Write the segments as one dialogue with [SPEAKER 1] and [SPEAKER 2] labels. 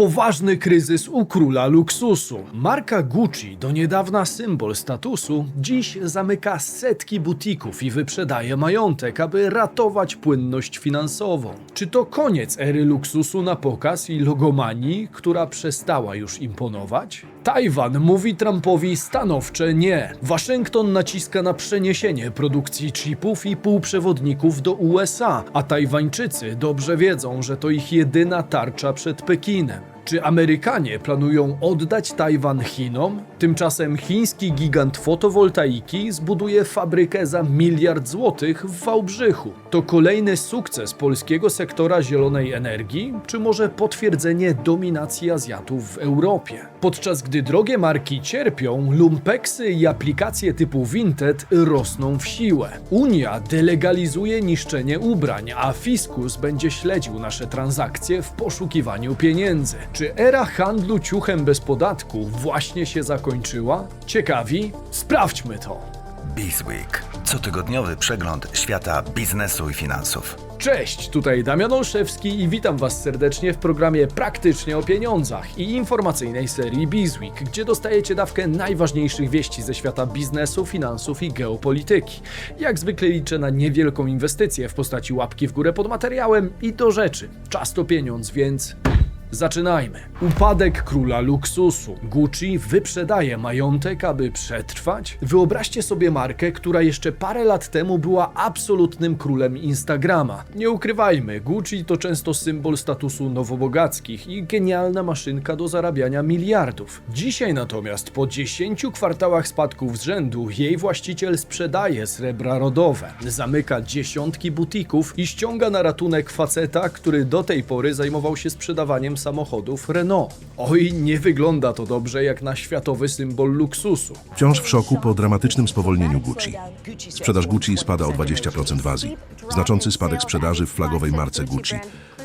[SPEAKER 1] Poważny kryzys u króla luksusu. Marka Gucci, do niedawna symbol statusu, dziś zamyka setki butików i wyprzedaje majątek, aby ratować płynność finansową. Czy to koniec ery luksusu na pokaz i logomanii, która przestała już imponować? Tajwan mówi Trumpowi stanowcze nie. Waszyngton naciska na przeniesienie produkcji chipów i półprzewodników do USA, a Tajwańczycy dobrze wiedzą, że to ich jedyna tarcza przed Pekinem. Czy Amerykanie planują oddać Tajwan Chinom? Tymczasem chiński gigant fotowoltaiki zbuduje fabrykę za miliard złotych w Wałbrzychu. To kolejny sukces polskiego sektora zielonej energii, czy może potwierdzenie dominacji Azjatów w Europie? Podczas gdy drogie marki cierpią, lumpeksy i aplikacje typu Vinted rosną w siłę. Unia delegalizuje niszczenie ubrań, a fiskus będzie śledził nasze transakcje w poszukiwaniu pieniędzy. Czy era handlu ciuchem bez podatku właśnie się zakończyła? Ciekawi? Sprawdźmy to!
[SPEAKER 2] Bizweek. Cotygodniowy przegląd świata biznesu i finansów.
[SPEAKER 1] Cześć, tutaj Damian Olszewski i witam Was serdecznie w programie Praktycznie o pieniądzach i informacyjnej serii Bizweek, gdzie dostajecie dawkę najważniejszych wieści ze świata biznesu, finansów i geopolityki. Jak zwykle liczę na niewielką inwestycję w postaci łapki w górę pod materiałem i do rzeczy. Czas to pieniądz, więc Zaczynajmy. Upadek króla luksusu. Gucci wyprzedaje majątek, aby przetrwać? Wyobraźcie sobie markę, która jeszcze parę lat temu była absolutnym królem Instagrama. Nie ukrywajmy, Gucci to często symbol statusu nowobogackich i genialna maszynka do zarabiania miliardów. Dzisiaj natomiast po 10 kwartałach spadków z rzędu jej właściciel sprzedaje srebra rodowe, zamyka dziesiątki butików i ściąga na ratunek faceta, który do tej pory zajmował się sprzedawaniem samochodów Renault. Oj, nie wygląda to dobrze jak na światowy symbol luksusu.
[SPEAKER 3] Wciąż w szoku po dramatycznym spowolnieniu Gucci. Sprzedaż Gucci spada o 20% w Azji. Znaczący spadek sprzedaży w flagowej marce Gucci.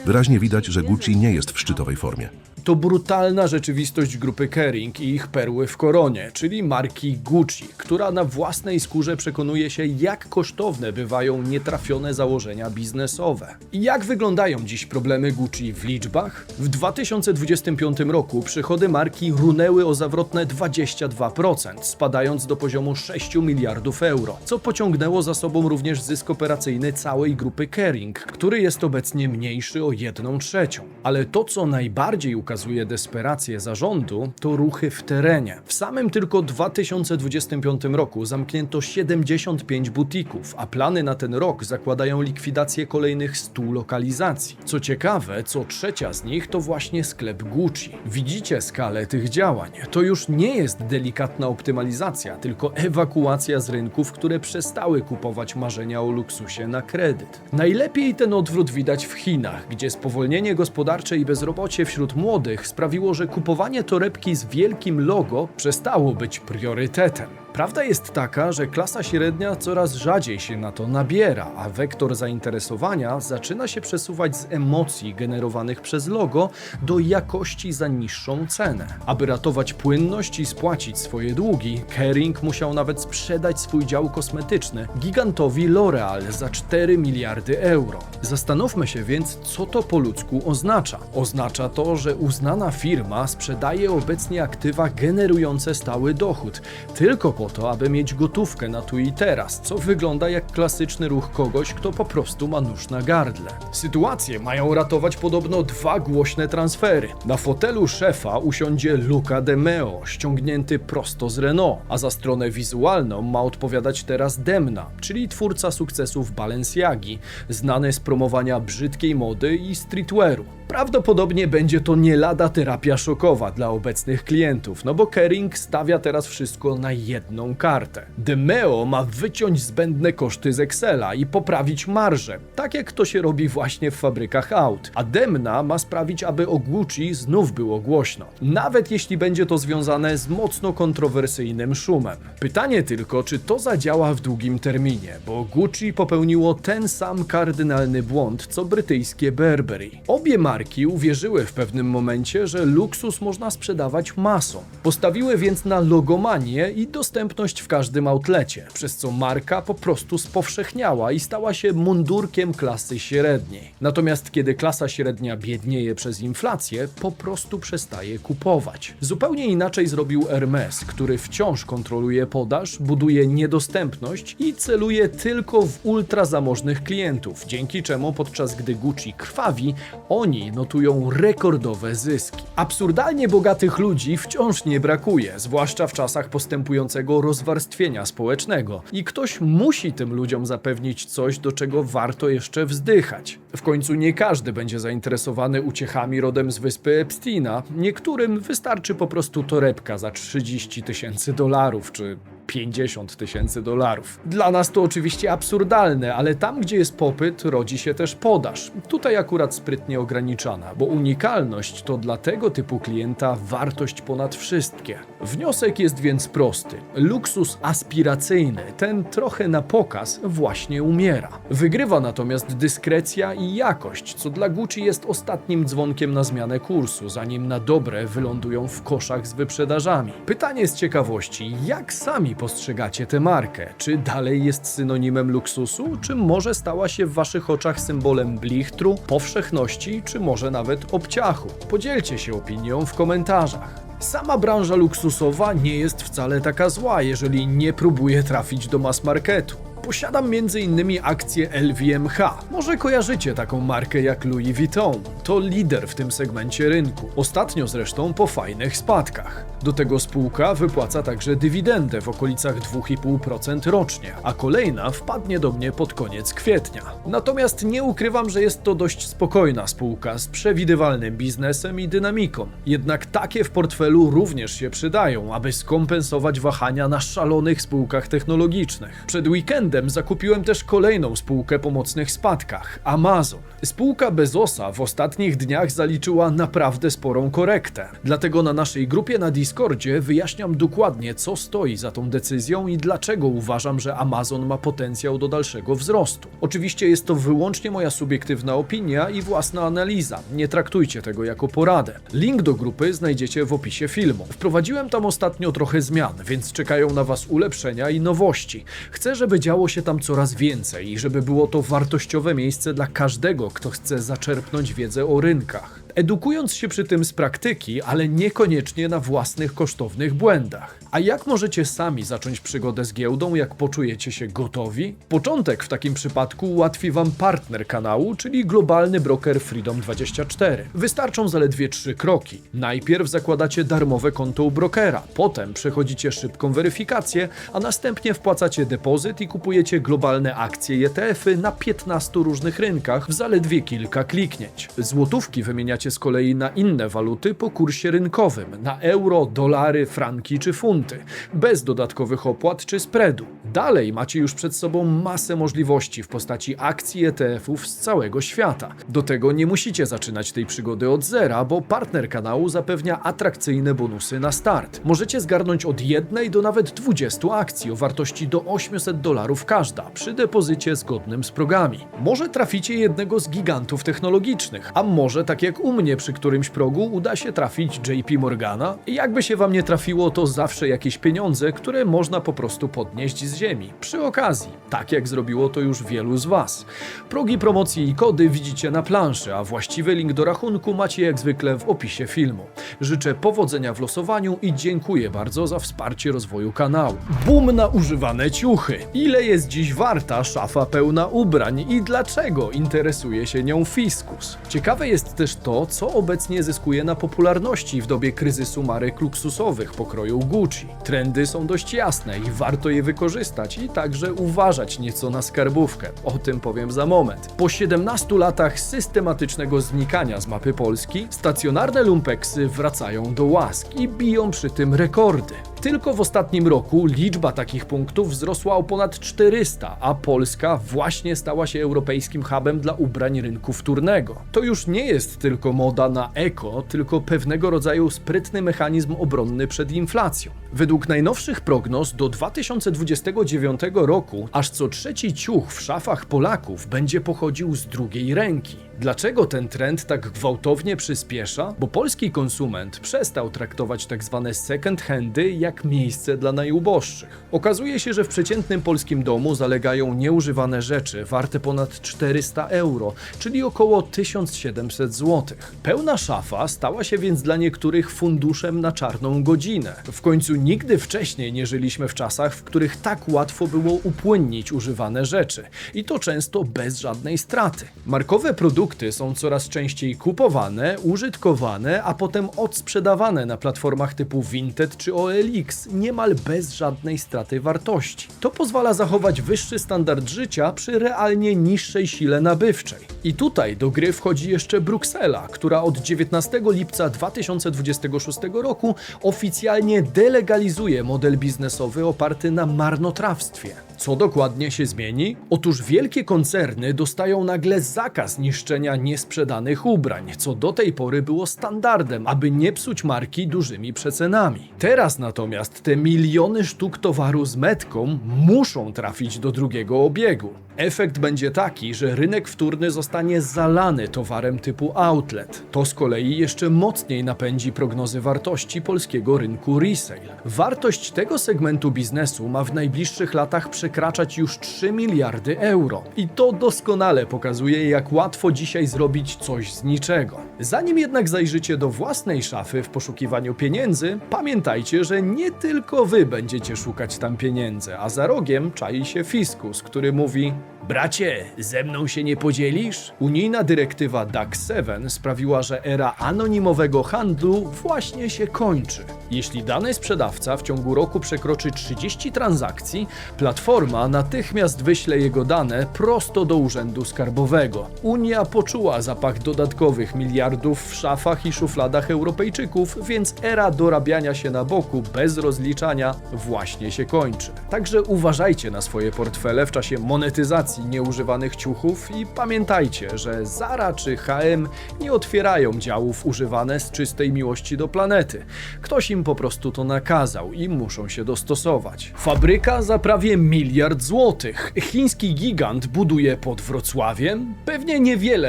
[SPEAKER 3] Wyraźnie widać, że Gucci nie jest w szczytowej formie.
[SPEAKER 1] To brutalna rzeczywistość grupy Kering i ich perły w koronie, czyli marki Gucci, która na własnej skórze przekonuje się, jak kosztowne bywają nietrafione założenia biznesowe. I jak wyglądają dziś problemy Gucci w liczbach? W 2025 roku przychody marki runęły o zawrotne 22%, spadając do poziomu 6 miliardów euro, co pociągnęło za sobą również zysk operacyjny całej grupy Kering, który jest obecnie mniejszy o 1 trzecią. Ale to, co najbardziej ukazuje desperację zarządu, to ruchy w terenie. W samym tylko 2025 roku zamknięto 75 butików, a plany na ten rok zakładają likwidację kolejnych 100 lokalizacji. Co ciekawe, co trzecia z nich to właśnie sklep Gucci. Widzicie skalę tych działań. To już nie jest delikatna optymalizacja, tylko ewakuacja z rynków, które przestały kupować marzenia o luksusie na kredyt. Najlepiej ten odwrót widać w Chinach, gdzie spowolnienie gospodarcze i bezrobocie wśród młodych sprawiło, że kupowanie torebki z wielkim logo przestało być priorytetem. Prawda jest taka, że klasa średnia coraz rzadziej się na to nabiera, a wektor zainteresowania zaczyna się przesuwać z emocji generowanych przez logo do jakości za niższą cenę. Aby ratować płynność i spłacić swoje długi, Kering musiał nawet sprzedać swój dział kosmetyczny gigantowi L'Oreal za 4 miliardy euro. Zastanówmy się więc, co to po ludzku oznacza. Oznacza to, że uznana firma sprzedaje obecnie aktywa generujące stały dochód, tylko po to, aby mieć gotówkę na tu i teraz, co wygląda jak klasyczny ruch kogoś, kto po prostu ma nóż na gardle. Sytuację mają ratować podobno dwa głośne transfery. Na fotelu szefa usiądzie Luca De Meo, ściągnięty prosto z Renault, a za stronę wizualną ma odpowiadać teraz Demna, czyli twórca sukcesów Balenciagi, znany z promowania brzydkiej mody i streetwearu. Prawdopodobnie będzie to nie lada terapia szokowa dla obecnych klientów, no bo Kering stawia teraz wszystko na jedną kartę. Demeo ma wyciąć zbędne koszty z Excela i poprawić marżę, tak jak to się robi właśnie w fabrykach aut. A Demna ma sprawić, aby o Gucci znów było głośno, nawet jeśli będzie to związane z mocno kontrowersyjnym szumem. Pytanie tylko, czy to zadziała w długim terminie, bo Gucci popełniło ten sam kardynalny błąd, co brytyjskie Burberry. Obie marki marki uwierzyły w pewnym momencie, że luksus można sprzedawać masą. Postawiły więc na logomanię i dostępność w każdym outlecie, przez co marka po prostu spowszechniała i stała się mundurkiem klasy średniej. Natomiast kiedy klasa średnia biednieje przez inflację, po prostu przestaje kupować. Zupełnie inaczej zrobił Hermes, który wciąż kontroluje podaż, buduje niedostępność i celuje tylko w ultrazamożnych klientów, dzięki czemu podczas gdy Gucci krwawi, oni notują rekordowe zyski. Absurdalnie bogatych ludzi wciąż nie brakuje, zwłaszcza w czasach postępującego rozwarstwienia społecznego i ktoś musi tym ludziom zapewnić coś, do czego warto jeszcze wzdychać. W końcu nie każdy będzie zainteresowany uciechami rodem z wyspy Epsteina, niektórym wystarczy po prostu torebka za 30 tysięcy dolarów czy 50 tysięcy dolarów. Dla nas to oczywiście absurdalne, ale tam, gdzie jest popyt, rodzi się też podaż. Tutaj akurat sprytnie ograniczana, bo unikalność to dla tego typu klienta wartość ponad wszystkie. Wniosek jest więc prosty. Luksus aspiracyjny, ten trochę na pokaz, właśnie umiera. Wygrywa natomiast dyskrecja i jakość, co dla Gucci jest ostatnim dzwonkiem na zmianę kursu, zanim na dobre wylądują w koszach z wyprzedażami. Pytanie z ciekawości, jak sami postrzegacie tę markę? Czy dalej jest synonimem luksusu, czy może stała się w waszych oczach symbolem blichtru, powszechności, czy może nawet obciachu? Podzielcie się opinią w komentarzach. Sama branża luksusowa nie jest wcale taka zła, jeżeli nie próbuje trafić do mass marketu. Posiadam m.in. akcję LVMH. Może kojarzycie taką markę jak Louis Vuitton. To lider w tym segmencie rynku. Ostatnio zresztą po fajnych spadkach. Do tego spółka wypłaca także dywidendę w okolicach 2,5% rocznie, a kolejna wpadnie do mnie pod koniec kwietnia. Natomiast nie ukrywam, że jest to dość spokojna spółka z przewidywalnym biznesem i dynamiką. Jednak takie w portfelu również się przydają, aby skompensować wahania na szalonych spółkach technologicznych. Przed weekendem zakupiłem też kolejną spółkę po mocnych spadkach Amazon. Spółka Bezosa w ostatnich dniach zaliczyła naprawdę sporą korektę. Dlatego na naszej grupie na Discordzie wyjaśniam dokładnie, co stoi za tą decyzją i dlaczego uważam, że Amazon ma potencjał do dalszego wzrostu. Oczywiście jest to wyłącznie moja subiektywna opinia i własna analiza. Nie traktujcie tego jako poradę. Link do grupy znajdziecie w opisie filmu. Wprowadziłem tam ostatnio trochę zmian, więc czekają na Was ulepszenia i nowości. Chcę, żeby działo się tam coraz więcej i żeby było to wartościowe miejsce dla każdego, kto chce zaczerpnąć wiedzę o rynkach edukując się przy tym z praktyki, ale niekoniecznie na własnych kosztownych błędach. A jak możecie sami zacząć przygodę z giełdą, jak poczujecie się gotowi? Początek w takim przypadku ułatwi Wam partner kanału, czyli globalny broker Freedom24. Wystarczą zaledwie trzy kroki. Najpierw zakładacie darmowe konto u brokera, potem przechodzicie szybką weryfikację, a następnie wpłacacie depozyt i kupujecie globalne akcje i ETF-y na 15 różnych rynkach w zaledwie kilka kliknięć. Złotówki wymieniacie z kolei na inne waluty po kursie rynkowym, na euro, dolary, franki czy funty, bez dodatkowych opłat czy spreadu. Dalej macie już przed sobą masę możliwości w postaci akcji ETF-ów z całego świata. Do tego nie musicie zaczynać tej przygody od zera, bo partner kanału zapewnia atrakcyjne bonusy na start. Możecie zgarnąć od jednej do nawet 20 akcji o wartości do 800 dolarów każda przy depozycie zgodnym z progami. Może traficie jednego z gigantów technologicznych, a może tak jak u mnie przy którymś progu uda się trafić JP Morgana. Jakby się wam nie trafiło, to zawsze jakieś pieniądze, które można po prostu podnieść z ziemi. Przy okazji, tak jak zrobiło to już wielu z was. Progi promocji i kody widzicie na planszy, a właściwy link do rachunku macie jak zwykle w opisie filmu. Życzę powodzenia w losowaniu i dziękuję bardzo za wsparcie rozwoju kanału. Boom na używane ciuchy. Ile jest dziś warta szafa pełna ubrań i dlaczego interesuje się nią fiskus? Ciekawe jest też to, co obecnie zyskuje na popularności w dobie kryzysu marek luksusowych pokroju Gucci. Trendy są dość jasne i warto je wykorzystać i także uważać nieco na skarbówkę. O tym powiem za moment. Po 17 latach systematycznego znikania z mapy Polski, stacjonarne lumpeksy wracają do łask i biją przy tym rekordy. Tylko w ostatnim roku liczba takich punktów wzrosła o ponad 400, a Polska właśnie stała się europejskim hubem dla ubrań rynku wtórnego. To już nie jest tylko moda na eko, tylko pewnego rodzaju sprytny mechanizm obronny przed inflacją. Według najnowszych prognoz do 2029 roku aż co trzeci ciuch w szafach Polaków będzie pochodził z drugiej ręki. Dlaczego ten trend tak gwałtownie przyspiesza? Bo polski konsument przestał traktować tak zwane second handy jak miejsce dla najuboższych. Okazuje się, że w przeciętnym polskim domu zalegają nieużywane rzeczy warte ponad 400 euro, czyli około 1700 zł. Pełna szafa stała się więc dla niektórych funduszem na czarną godzinę. W końcu nigdy wcześniej nie żyliśmy w czasach, w których tak łatwo było upłynnić używane rzeczy i to często bez żadnej straty. Markowe produkty są coraz częściej kupowane, użytkowane, a potem odsprzedawane na platformach typu Vinted czy OLX niemal bez żadnej straty wartości. To pozwala zachować wyższy standard życia przy realnie niższej sile nabywczej. I tutaj do gry wchodzi jeszcze Bruksela, która od 19 lipca 2026 roku oficjalnie delegalizuje model biznesowy oparty na marnotrawstwie. Co dokładnie się zmieni? Otóż wielkie koncerny dostają nagle zakaz niszczenia niesprzedanych ubrań, co do tej pory było standardem, aby nie psuć marki dużymi przecenami. Teraz natomiast te miliony sztuk towaru z metką muszą trafić do drugiego obiegu. Efekt będzie taki, że rynek wtórny zostanie zalany towarem typu outlet. To z kolei jeszcze mocniej napędzi prognozy wartości polskiego rynku resale. Wartość tego segmentu biznesu ma w najbliższych latach przekraczać już 3 miliardy euro. I to doskonale pokazuje, jak łatwo dzisiaj zrobić coś z niczego. Zanim jednak zajrzycie do własnej szafy w poszukiwaniu pieniędzy, pamiętajcie, że nie tylko wy będziecie szukać tam pieniędzy, a za rogiem czai się fiskus, który mówi: Bracie, ze mną się nie podzielisz? Unijna dyrektywa DAC 7 sprawiła, że era anonimowego handlu właśnie się kończy. Jeśli dany sprzedawca w ciągu roku przekroczy 30 transakcji, platforma natychmiast wyśle jego dane prosto do urzędu skarbowego. Unia poczuła zapach dodatkowych miliardów w szafach i szufladach Europejczyków, więc era dorabiania się na boku bez rozliczania właśnie się kończy. Także uważajcie na swoje portfele w czasie monetyzacji nieużywanych ciuchów i pamiętajcie, że Zara czy H&M nie otwierają działów używane z czystej miłości do planety. Ktoś im po prostu to nakazał i muszą się dostosować. Fabryka za prawie miliard złotych. Chiński gigant buduje pod Wrocławiem? Pewnie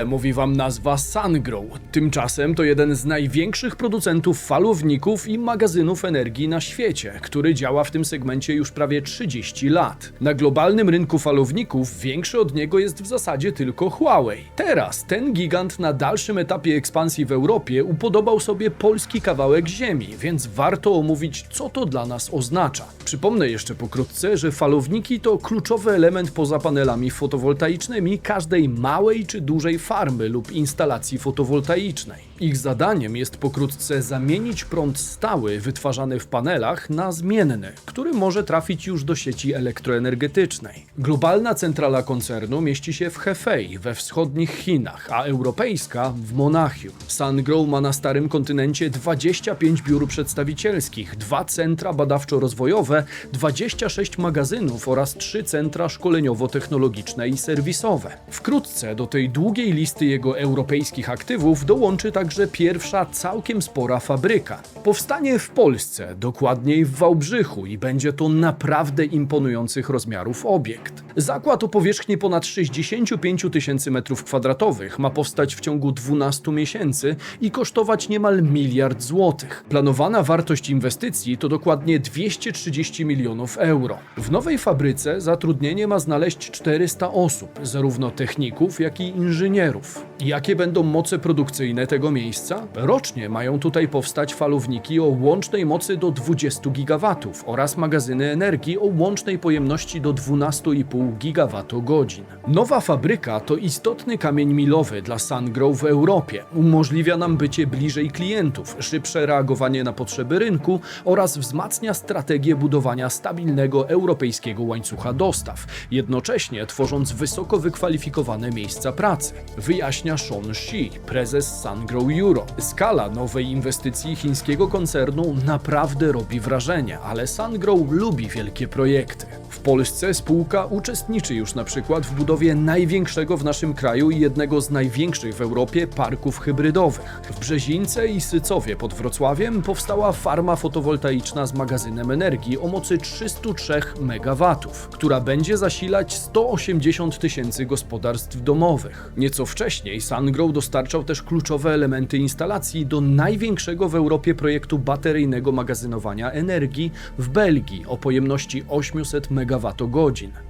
[SPEAKER 1] mówi wam nazwa Sungrow. Tymczasem to jeden z największych producentów falowników i magazynów energii na świecie, który działa w tym segmencie już prawie 30 lat. Na globalnym rynku falowników większy od niego jest w zasadzie tylko Huawei. Teraz ten gigant na dalszym etapie ekspansji w Europie upodobał sobie polski kawałek ziemi, więc warto omówić, co to dla nas oznacza. Przypomnę jeszcze pokrótce, że falowniki to kluczowy element poza panelami fotowoltaicznymi każdej małej czy dużej farmy lub instalacji fotowoltaicznej. Ich zadaniem jest pokrótce zamienić prąd stały wytwarzany w panelach na zmienny, który może trafić już do sieci elektroenergetycznej. Globalna centrala koncernu mieści się w Hefei we wschodnich Chinach, a europejska w Monachium. Sungrow ma na starym kontynencie 25 biur przedstawicielskich, dwa centra badawczo-rozwojowe, 26 magazynów oraz trzy centra szkoleniowo-technologiczne i serwisowe. Wkrótce do tej długiej listy jego europejskich aktywów dołączy także pierwsza całkiem spora fabryka. Powstanie w Polsce, dokładniej w Wałbrzychu i będzie to naprawdę imponujących rozmiarów obiekt. Zakład o powierzchni ponad 65 tysięcy metrów kwadratowych ma powstać w ciągu 12 miesięcy i kosztować niemal miliard złotych. Planowana wartość inwestycji to dokładnie 230 milionów euro. W nowej fabryce zatrudnienie ma znaleźć 400 osób, zarówno techników, jak i inżynierów. Jakie będą moce produkcyjne tego miejsca? Rocznie mają tutaj powstać falowniki o łącznej mocy do 20 gigawatów oraz magazyny energii o łącznej pojemności do 12,5 gigawatogodzin. Nowa fabryka to istotny kamień milowy dla Sungrow w Europie. Umożliwia nam bycie bliżej klientów, szybsze reagowanie na potrzeby rynku oraz wzmacnia strategię budowania stabilnego europejskiego łańcucha dostaw, jednocześnie tworząc wysoko wykwalifikowane miejsca pracy. Wyjaśnia Sean Shi, prezes Sungrow Europe. Skala nowej inwestycji chińskiego koncernu naprawdę robi wrażenie, ale SunGrow lubi wielkie projekty. W Polsce spółka uczestniczy już na przykład w budowie największego w naszym kraju i jednego z największych w Europie parków hybrydowych. W Brzezińce i Sycowie pod Wrocławiem powstała farma fotowoltaiczna z magazynem energii o mocy 303 MW, która będzie zasilać 180 tysięcy gospodarstw domowych. Nieco wcześniej SunGrow dostarczał też kluczowe elementy instalacji do największego w Europie projektu bateryjnego magazynowania energii w Belgii o pojemności 800 MWh,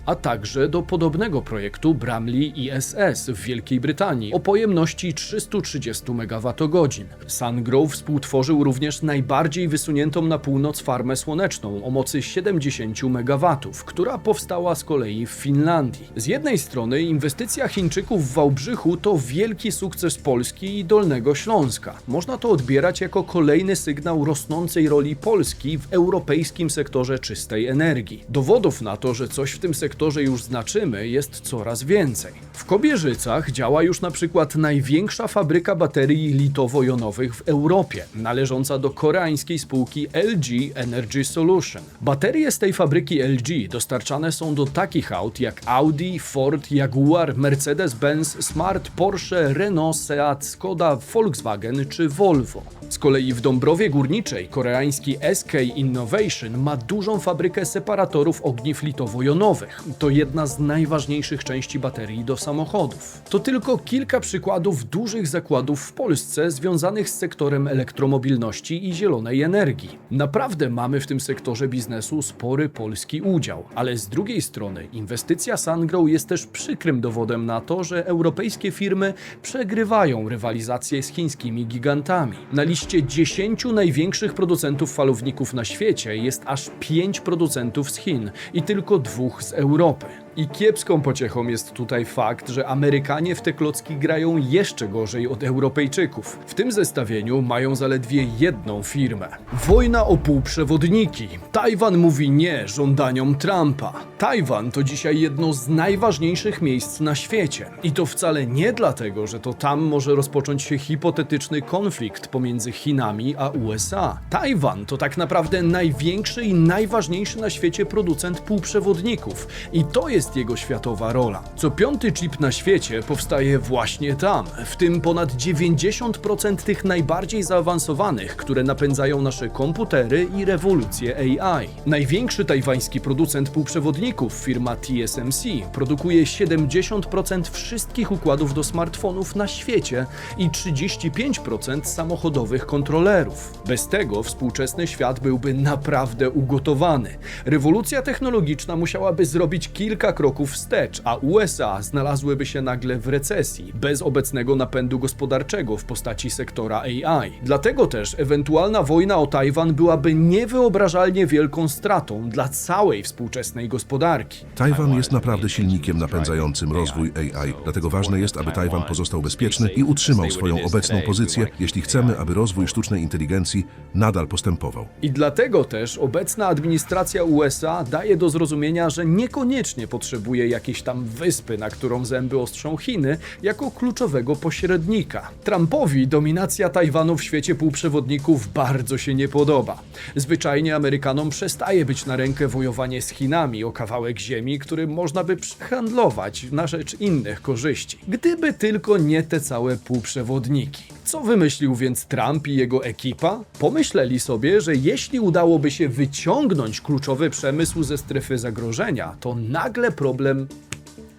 [SPEAKER 1] a także do podobnego projektu Bramley ISS w Wielkiej Brytanii o pojemności 330 MWh. SunGrow współtworzył również najbardziej wysuniętą na północ farmę słoneczną o mocy 70 MW, która powstała z kolei w Finlandii. Z jednej strony inwestycja Chińczyków w Wałbrzychu to wielki sukces Polski i Dolnego Śląska. Można to odbierać jako kolejny sygnał rosnącej roli Polski w europejskim sektorze czystej energii. Dowodów na to, że coś w tym sektorze już znaczymy, jest coraz więcej. W Kobierzycach działa już na przykład największa fabryka baterii litowo-jonowych w Europie, należąca do koreańskiej spółki LG Energy Solution. Baterie z tej fabryki LG dostarczane są do takich aut jak Audi, Ford, Jaguar, Mercedes-Benz, Smart, Porsche, Renault, Seat, Skoda, Volkswagen czy Volvo. Z kolei w Dąbrowie Górniczej koreański SK Innovation ma dużą fabrykę separatorów ogniw litowo-jonowych. To jedna z najważniejszych części baterii do samochodów. To tylko kilka przykładów dużych zakładów w Polsce związanych z sektorem elektromobilności i zielonej energii. Naprawdę mamy w tym sektorze biznesu spory polski udział, ale z drugiej strony inwestycja SunGrow jest też przykrym dowodem na to, że europejskie firmy przegrywają rywalizację z chińskimi gigantami. Na liście 10 największych producentów falowników na świecie jest aż 5 producentów z Chin i tylko dwóch z Europy. Europy. I kiepską pociechą jest tutaj fakt, że Amerykanie w te klocki grają jeszcze gorzej od Europejczyków. W tym zestawieniu mają zaledwie jedną firmę. Wojna o półprzewodniki. Tajwan mówi nie żądaniom Trumpa. Tajwan to dzisiaj jedno z najważniejszych miejsc na świecie. I to wcale nie dlatego, że to tam może rozpocząć się hipotetyczny konflikt pomiędzy Chinami a USA. Tajwan to tak naprawdę największy i najważniejszy na świecie producent półprzewodników. I to jest jego światowa rola. Co piąty chip na świecie powstaje właśnie tam, w tym ponad 90% tych najbardziej zaawansowanych, które napędzają nasze komputery i rewolucję AI. Największy tajwański producent półprzewodników, firma TSMC, produkuje 70% wszystkich układów do smartfonów na świecie i 35% samochodowych kontrolerów. Bez tego współczesny świat byłby naprawdę ugotowany. Rewolucja technologiczna musiałaby zrobić kilka kroków wstecz, a USA znalazłyby się nagle w recesji, bez obecnego napędu gospodarczego w postaci sektora AI. Dlatego też ewentualna wojna o Tajwan byłaby niewyobrażalnie wielką stratą dla całej współczesnej gospodarki.
[SPEAKER 3] Tajwan jest naprawdę silnikiem napędzającym rozwój AI, dlatego ważne jest, aby Tajwan pozostał bezpieczny i utrzymał swoją obecną pozycję, jeśli chcemy, aby rozwój sztucznej inteligencji nadal postępował.
[SPEAKER 1] I dlatego też obecna administracja USA daje do zrozumienia, że niekoniecznie potrzebuje jakiejś tam wyspy, na którą zęby ostrzą Chiny, jako kluczowego pośrednika. Trumpowi dominacja Tajwanu w świecie półprzewodników bardzo się nie podoba. Zwyczajnie Amerykanom przestaje być na rękę wojowanie z Chinami o kawałek ziemi, który można by przehandlować na rzecz innych korzyści. Gdyby tylko nie te całe półprzewodniki. Co wymyślił więc Trump i jego ekipa? Pomyśleli sobie, że jeśli udałoby się wyciągnąć kluczowy przemysł ze strefy zagrożenia, to nagle problem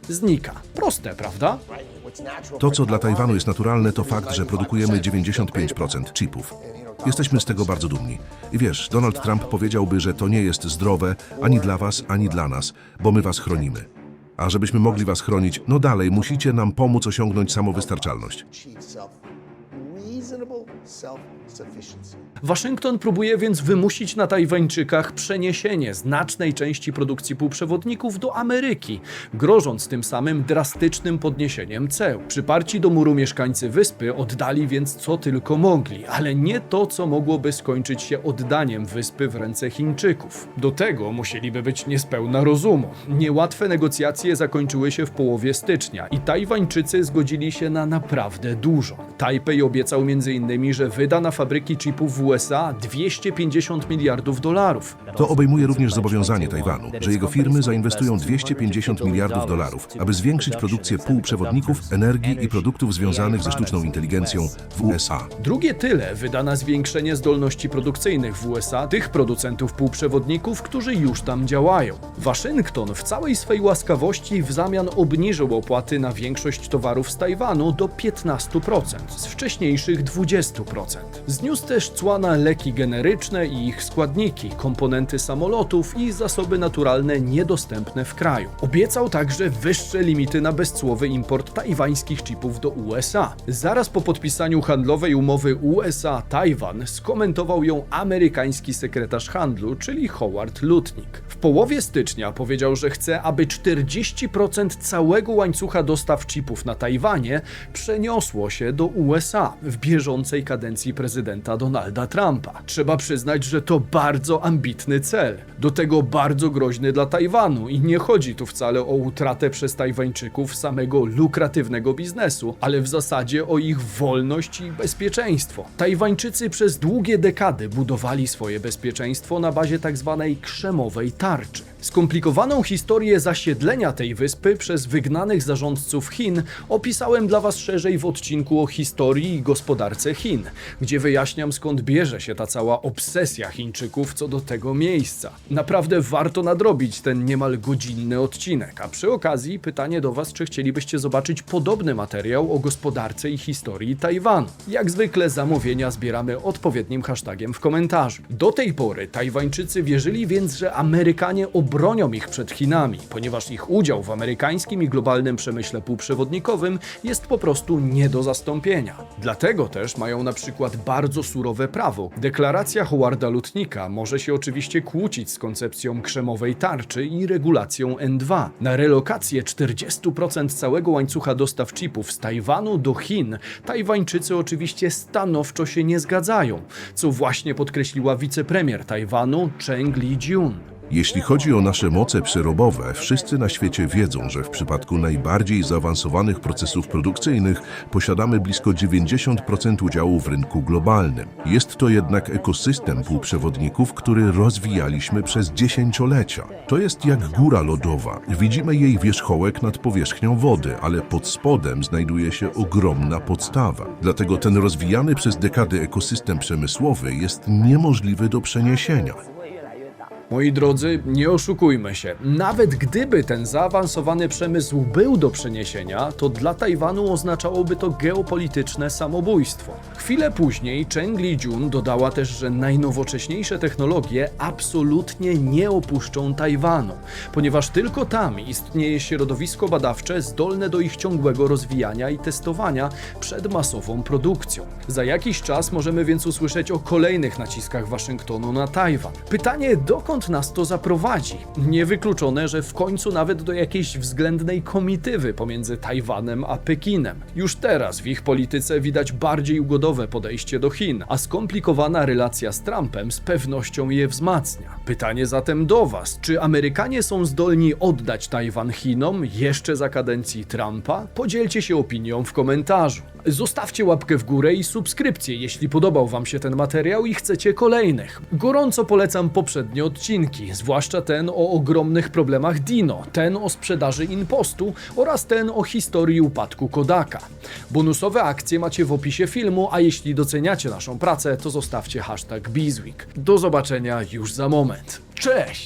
[SPEAKER 1] znika. Proste, prawda?
[SPEAKER 3] To, co dla Tajwanu jest naturalne, to fakt, że produkujemy 95% chipów. Jesteśmy z tego bardzo dumni. I wiesz, Donald Trump powiedziałby, że to nie jest zdrowe ani dla was, ani dla nas, bo my was chronimy. A żebyśmy mogli was chronić, no dalej, musicie nam pomóc osiągnąć samowystarczalność.
[SPEAKER 1] Waszyngton próbuje więc wymusić na Tajwańczykach przeniesienie znacznej części produkcji półprzewodników do Ameryki, grożąc tym samym drastycznym podniesieniem ceł. Przyparci do muru mieszkańcy wyspy oddali więc co tylko mogli, ale nie to, co mogłoby skończyć się oddaniem wyspy w ręce Chińczyków. Do tego musieliby być niespełna rozumu. Niełatwe negocjacje zakończyły się w połowie stycznia i Tajwańczycy zgodzili się na naprawdę dużo. Tajpej obiecał m.in., że wyda na fabryki chipów w USA 250 miliardów dolarów.
[SPEAKER 3] To obejmuje również zobowiązanie Tajwanu, że jego firmy zainwestują 250 miliardów dolarów, aby zwiększyć produkcję półprzewodników, energii i produktów związanych ze sztuczną inteligencją w USA.
[SPEAKER 1] Drugie tyle wyda na zwiększenie zdolności produkcyjnych w USA tych producentów półprzewodników, którzy już tam działają. Waszyngton w całej swej łaskawości w zamian obniżył opłaty na większość towarów z Tajwanu do 15%, z wcześniejszych 20%. Zniósł też cła leki generyczne i ich składniki, komponenty samolotów i zasoby naturalne niedostępne w kraju. Obiecał także wyższe limity na bezcłowy import tajwańskich chipów do USA. Zaraz po podpisaniu handlowej umowy USA-Tajwan skomentował ją amerykański sekretarz handlu, czyli Howard Lutnick. W połowie stycznia powiedział, że chce, aby 40% całego łańcucha dostaw chipów na Tajwanie przeniosło się do USA w bieżącej kadencji prezydenta Donalda Trumpa. Trzeba przyznać, że to bardzo ambitny cel. Do tego bardzo groźny dla Tajwanu i nie chodzi tu wcale o utratę przez Tajwańczyków samego lukratywnego biznesu, ale w zasadzie o ich wolność i bezpieczeństwo. Tajwańczycy przez długie dekady budowali swoje bezpieczeństwo na bazie tzw. krzemowej tarczy. Skomplikowaną historię zasiedlenia tej wyspy przez wygnanych zarządców Chin opisałem dla Was szerzej w odcinku o historii i gospodarce Chin, gdzie wyjaśniam skąd bierze się ta cała obsesja Chińczyków co do tego miejsca. Naprawdę warto nadrobić ten niemal godzinny odcinek, a przy okazji pytanie do Was, czy chcielibyście zobaczyć podobny materiał o gospodarce i historii Tajwanu. Jak zwykle zamówienia zbieramy odpowiednim hashtagiem w komentarzu. Do tej pory Tajwańczycy wierzyli więc, że Amerykanie obronią ich przed Chinami, ponieważ ich udział w amerykańskim i globalnym przemyśle półprzewodnikowym jest po prostu nie do zastąpienia. Dlatego też mają na przykład bardzo surowe prawo. Deklaracja Howarda Lutnika może się oczywiście kłócić z koncepcją krzemowej tarczy i regulacją N2. Na relokację 40% całego łańcucha dostaw chipów z Tajwanu do Chin Tajwańczycy oczywiście stanowczo się nie zgadzają, co właśnie podkreśliła wicepremier Tajwanu Cheng Li-jun.
[SPEAKER 3] Jeśli chodzi o nasze moce przerobowe, wszyscy na świecie wiedzą, że w przypadku najbardziej zaawansowanych procesów produkcyjnych posiadamy blisko 90% udziału w rynku globalnym. Jest to jednak ekosystem półprzewodników, który rozwijaliśmy przez dziesięciolecia. To jest jak góra lodowa. Widzimy jej wierzchołek nad powierzchnią wody, ale pod spodem znajduje się ogromna podstawa. Dlatego ten rozwijany przez dekady ekosystem przemysłowy jest niemożliwy do przeniesienia.
[SPEAKER 1] Moi drodzy, nie oszukujmy się. Nawet gdyby ten zaawansowany przemysł był do przeniesienia, to dla Tajwanu oznaczałoby to geopolityczne samobójstwo. Chwilę później Cheng Li-jun dodała też, że najnowocześniejsze technologie absolutnie nie opuszczą Tajwanu, ponieważ tylko tam istnieje środowisko badawcze zdolne do ich ciągłego rozwijania i testowania przed masową produkcją. Za jakiś czas możemy więc usłyszeć o kolejnych naciskach Waszyngtonu na Tajwan. Pytanie, dokąd nas to zaprowadzi? Niewykluczone, że w końcu nawet do jakiejś względnej komitywy pomiędzy Tajwanem a Pekinem. Już teraz w ich polityce widać bardziej ugodowe podejście do Chin, a skomplikowana relacja z Trumpem z pewnością je wzmacnia. Pytanie zatem do Was, czy Amerykanie są zdolni oddać Tajwan Chinom jeszcze za kadencji Trumpa? Podzielcie się opinią w komentarzu. Zostawcie łapkę w górę i subskrypcję, jeśli podobał Wam się ten materiał i chcecie kolejnych. Gorąco polecam poprzednie odcinki, zwłaszcza ten o ogromnych problemach Dino, ten o sprzedaży Impostu oraz ten o historii upadku Kodaka. Bonusowe akcje macie w opisie filmu, a jeśli doceniacie naszą pracę, to zostawcie hashtag Bizweek. Do zobaczenia już za moment. Cześć!